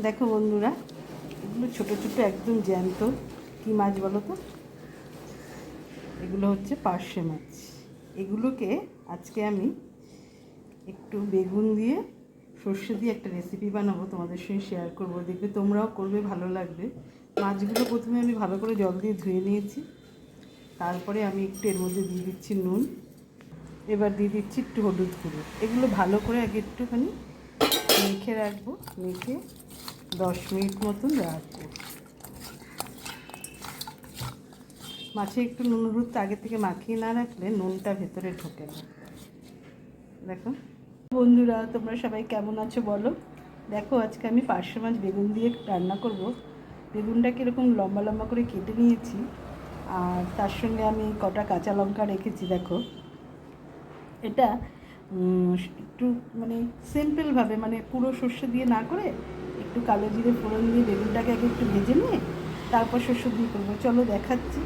দেখো বন্ধুরা, এগুলো ছোটো ছোটো একদম জ্যান্ত। কী মাছ বলো তো? এগুলো হচ্ছে পার্শে মাছ। এগুলোকে আজকে আমি একটু বেগুন দিয়ে সর্ষে দিয়ে একটা রেসিপি বানাবো, তোমাদের সঙ্গে শেয়ার করব। দেখবে তোমরাও করবে, ভালো লাগবে। মাছগুলো প্রথমে আমি ভালো করে জল দিয়ে ধুয়ে নিয়েছি। তারপরে আমি একটু এর মধ্যে দিয়ে দিচ্ছি নুন। এবার দিয়ে দিচ্ছি একটু হলুদ গুঁড়ো। এগুলো ভালো করে আগে একটুখানি মেখে রাখব, মেখে দশ মিনিট মতন রাখব। মাছে একটু নুন হলুদ আগে থেকে মাখিয়ে না রাখলে নুনটা ভেতরে ঢোকে না। দেখো। বন্ধুরা, তোমরা সবাই কেমন আছো বলো? দেখো, আজকে আমি পার্শে মাছ বেগুন দিয়ে রান্না করব। বেগুনটা কীরকম লম্বা লম্বা করে কেটে নিয়েছি। আর তার সঙ্গে আমি কটা কাঁচা লঙ্কা রেখেছি, দেখো। এটা একটু মানে সিম্পলভাবে মানে পুরো সর্ষে দিয়ে না করে একটু কালো জিরে ফোড়ন দিয়ে বেগুনটাকে আগে একটু ভেজে নিয়ে তারপর শস্য দিয়ে করব। চলো দেখাচ্ছি।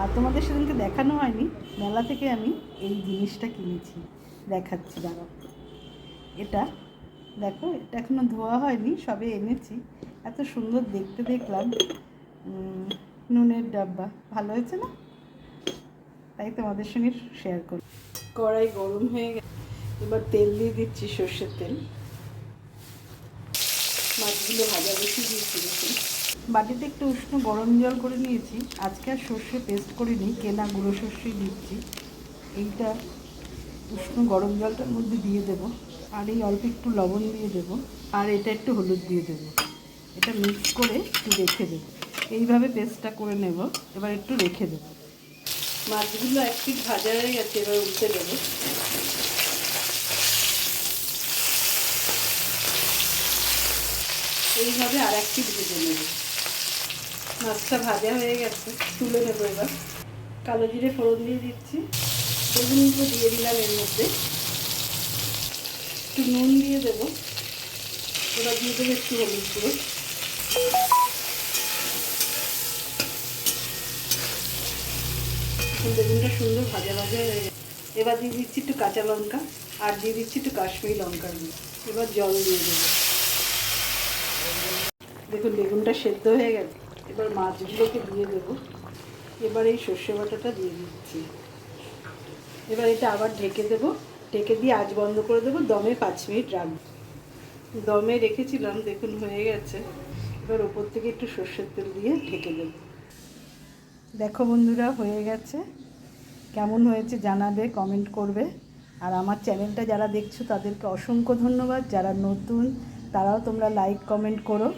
আর তোমাদের সেদিনকে দেখানো হয়নি, মেলা থেকে আমি এই জিনিসটা কিনেছি। দেখাচ্ছি, দাঁড়াও। এটা, দেখো, এটা এখনও ধোয়া হয়নি, সবে এনেছি। এত সুন্দর দেখতে দেখলাম। নুনের ডাব্বা। ভালো হয়েছে না? তাই তোমাদের সঙ্গে শেয়ার করি। কড়াই গরম হয়ে গেছে। এবার তেল দিয়ে দিচ্ছি সর্ষের তেল। মাছগুলো ভাজা বেশি দিয়েছি দেখুন। বাটিতে একটু উষ্ণ গরম জল করে নিয়েছি। আজকে আর সর্ষে পেস্ট করিনি কেনা গুঁড়ো সর্ষেই দিচ্ছি। এইটা উষ্ণ গরম জলটার মধ্যে দিয়ে দেব। আর এই অল্প একটু লবণ দিয়ে দেব। আর এটা একটু হলুদ দিয়ে দেব। এটা মিক্স করে একটু রেখে দেবো। এইভাবে পেস্টটা করে নেব। এবার একটু রেখে দেবো। মাছগুলো এক পিট ভাজা হয়ে গেছে এবার উল্টে দেবো। এইভাবে আর এক পিট ভেজে নেব। মাছটা ভাজা হয়ে গেছে, তুলে নেব এবার। কালো জিরে ফোড়ন দিয়ে দিচ্ছি। বেগুনগুলো দিয়ে দিলাম এর মধ্যে। একটু নুন দিয়ে দেবো। এবার দিয়ে দেবো একটু হলুদ গুঁড়ো। বেগুনটা সুন্দর ভাজা ভাজা হয়ে গেছে। এবার দিয়ে দিচ্ছি একটু কাঁচা লঙ্কা, আর দিয়ে দিচ্ছি একটু কাশ্মীরি লঙ্কার গুঁড়ো। এবার জল দিয়ে দেবো। দেখুন, বেগুনটা সেদ্ধ হয়ে গেছে। এবার মাছগুলোকে দিয়ে দেবো। এবার এই সর্ষে বাটাটা দিয়ে দিচ্ছি। এবার এটা আবার ঢেকে দেবো। ঢেকে দিয়ে আজ বন্ধ করে দেবো। দমে পাঁচ মিনিট রাখব। দমে রেখেছিলাম, দেখুন হয়ে গেছে। এবার ওপর থেকে একটু সর্ষের তেল দিয়ে ঢেকে দেবো। দেখো বন্ধুরা, হয়ে গেছে। কেমন হয়েছে জানাবে কমেন্ট করবে। আর আমার চ্যানেলটা যারা দেখছ, তাদেরকে অসংখ্য ধন্যবাদ। যারা নতুন, তারাও তোমরা লাইক কমেন্ট করো।